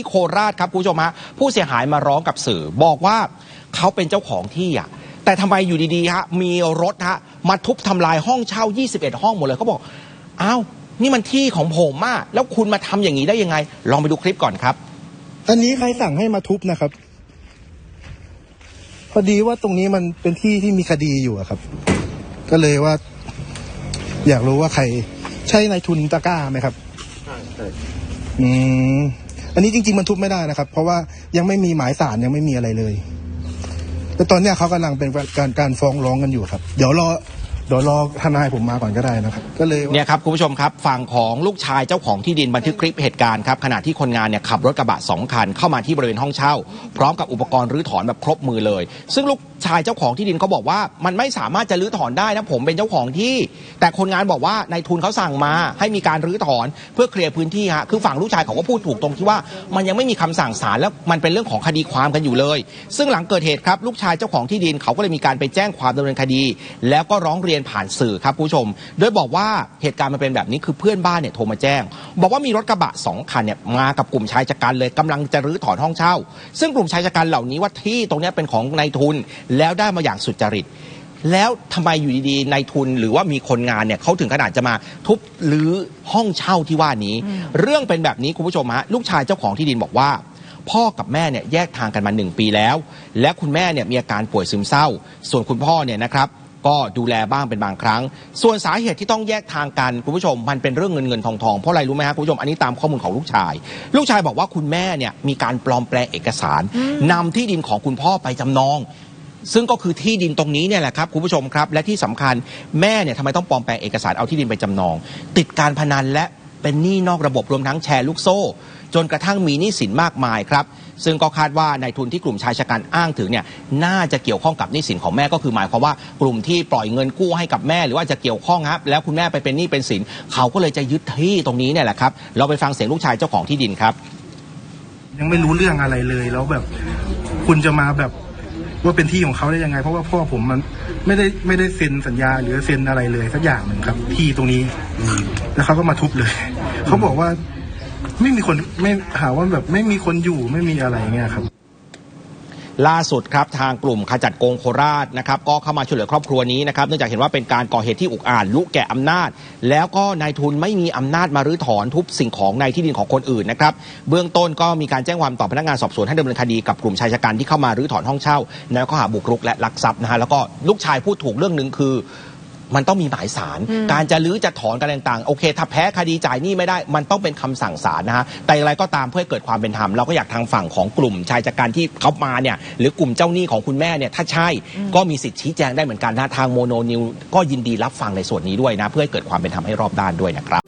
ที่โคราชครับคุณผู้ชมฮะผู้เสียหายมาร้องกับสื่อ บอกว่าเขาเป็นเจ้าของที่อะแต่ทำไมอยู่ดีๆฮะมีรถฮะมาทุบทำลายห้องเช่า 21 ห้องหมดเลยเขาบอกอ้าวนี่มันที่ของผมอะแล้วคุณมาทำอย่างนี้ได้ยังไง ลองไปดูคลิปก่อนครับ อันนี้ใครสั่งให้มาทุบนะครับ พอดีว่าตรงนี้มันเป็นที่ที่มีคดีอยู่อะครับ ก็เลยว่า อยากรู้ว่าใครใช่นายทุนตะกร้าไหมครับ อืม อันนี้จริง ๆ มันทุบไม่ได้นะครับ เพราะว่ายังไม่มีหมายสารยังไม่มีอะไรเลยแต่ตอนเนี้ยเขากำลังเป็นการการฟ้องร้องกันอยู่ครับ เดี๋ยวรอ เดี๋ยวรอทนายผมมาก่อนก็ได้นะครับก็เลยเนี่ยครับคุณผู้ชมครับฝั่งของลูกชายเจ้าของที่ดินบันทึกคลิปเหตุการณ์ครับขณะที่คนงานเนี่ยขับรถกระบะสองคันเข้ามาที่บริเวณห้องเช่า พร้อมกับอุปกรณ์รื้อถอนแบบครบมือเลย ซึ่งลูกชายเจ้าของที่ดินเขาบอกว่า มันไม่สามารถจะรื้อถอนได้นะผมเป็นเจ้าของที่ แต่คนงานบอกว่านายทุนเขาสั่งมา ให้มีการรื้อถอนเพื่อเคลียร์พื้นที่ฮะคือฝั่งลูกชายเขาก็พูดถูกตรงที่ว่า มันยังไม่มีคำสั่งศาลแล้วมันเป็นเรื่องของคดีความกันอยู่เลย ซึ่งหลังเกิดเหตุครับลูกชายเจ้าของที่ดินเขาก็เลยมีการไปแจ้งความดำเนินคดี แล้วก็ร้องเรียนผ่านสื่อครับคุณผู้ชม โดยบอกว่าเหตุการณ์มันเป็นแบบนี้คือเพื่อนบ้านเนี่ยโทรมาแจ้ง บอกว่ามีรถกระบะสองคันเนี่ยมากับกลุ่มชายชะกันเลยกำลังจะรื้อถอนห้องเช่า ซึ่งกลุ่มชายชะกันเหล่านี้ว่าที่ตรงเนี้ยเป็นของนายทุนแล้วได้มาอย่างสุจริตแล้วทำไมอยู่ดีๆนายทุนหรือว่ามีคนงานเนี่ยเขาถึงขนาดจะมาทุบรื้อห้องเช่าที่ว่านี้ เรื่องเป็นแบบนี้คุณผู้ชมฮะลูกชายเจ้าของที่ดินบอกว่า พ่อกับแม่เนี่ยแยกทางกันมาหนึ่งปีแล้ว และคุณแม่เนี่ยมีอาการป่วยซึมเศร้า ส่วนคุณพ่อเนี่ยนะครับ ก็ดูแลบ้างเป็นบางครั้ง ส่วนสาเหตุที่ต้องแยกทางกันคุณผู้ชมมันเป็นเรื่องเงินเงินทองทองเพราะอะไรรู้ไหมฮะคุณผู้ชมอันนี้ตามข้อมูลของลูกชาย ลูกชายบอกว่าคุณแม่เนี่ยมีการปลอมแปลงเอกสารนำที่ดินของคุณพ่อไปจำนอง ซึ่งก็คือที่ดินตรงนี้เนี่ยแหละครับคุณผู้ชมครับ และที่สำคัญแม่เนี่ยทำไมต้องปลอมแปลงเอกสารเอาที่ดินไปจำนอง ติดการพนันและ เป็นหนี้นอกระบบรวมทั้งแชร์ลูกโซ่ จนกระทั่งมีหนี้สินมากมายครับซึ่งก็คาดว่านายทุนที่กลุ่มชายชะกันอ้างถึงเนี่ยน่าจะเกี่ยวข้องกับหนี้สินของแม่ก็คือหมายความว่ากลุ่มที่ปล่อยเงินกู้ให้กับแม่หรือว่าจะเกี่ยวข้องครับแล้วคุณแม่ไปเป็นหนี้เป็นสิน เขาก็เลยจะยึดที่ตรงนี้เนี่ยแหละครับเราไปฟังเสียงลูกชายเจ้าของที่ดินครับ ยังไม่รู้เรื่องอะไรเลยแล้วแบบ คุณจะมาแบบว่าเป็นที่ของเขาได้ยังไง เพราะว่าพ่อผมมันไม่ได้ไม่ได้เซ็นสัญญาหรือเซ็นอะไรเลยสักอย่างหนึ่งครับ ที่ตรงนี้แล้วเขาก็มาทุบเลย เขาบอกว่าไม่มีคนไม่หาว่าแบบไม่มีคนอยู่ไม่มีอะไรเงี้ยครับล่าสุดครับทางกลุ่มขจัดโกงโคราชนะครับก็เข้ามาช่วยเหลือครอบครัวนี้นะครับเนื่องจากเห็นว่าเป็นการก่อเหตุที่อุกอาจลุแก่อำนาจ แล้วก็นายทุนไม่มีอำนาจมารื้อถอนทุบสิ่งของในที่ดินของคนอื่นนะครับเบื้องต้นก็มีการแจ้งความต่อพนักงานสอบสวนให้ดำเนินคดีกับกลุ่มชายชะกันที่เข้ามารื้อถอนห้องเช่าในข้อหาบุกรุกและลักทรัพย์นะฮะแล้วก็ลูกชายพูดถูกเรื่องหนึ่งคือ มันต้องมีหมายสาร การจะรื้อจะถอนกันต่างๆ โอเค ถ้าแพ้คดีจ่ายหนี้ไม่ได้ มันต้องเป็นคำสั่งศาลนะฮะ แต่อย่างไรก็ตามเพื่อให้เกิดความเป็นธรรม เราก็อยากทางฝั่งของกลุ่มชายจัดการที่เขามาเนี่ย หรือกลุ่มเจ้าหนี้ของคุณแม่เนี่ย ถ้าใช่ ก็มีสิทธิ์ชี้แจงได้เหมือนกันนะ ทางโมโนนิวก็ยินดีรับฟังในส่วนนี้ด้วยนะ เพื่อให้เกิดความเป็นธรรมให้รอบด้านด้วยนะครับ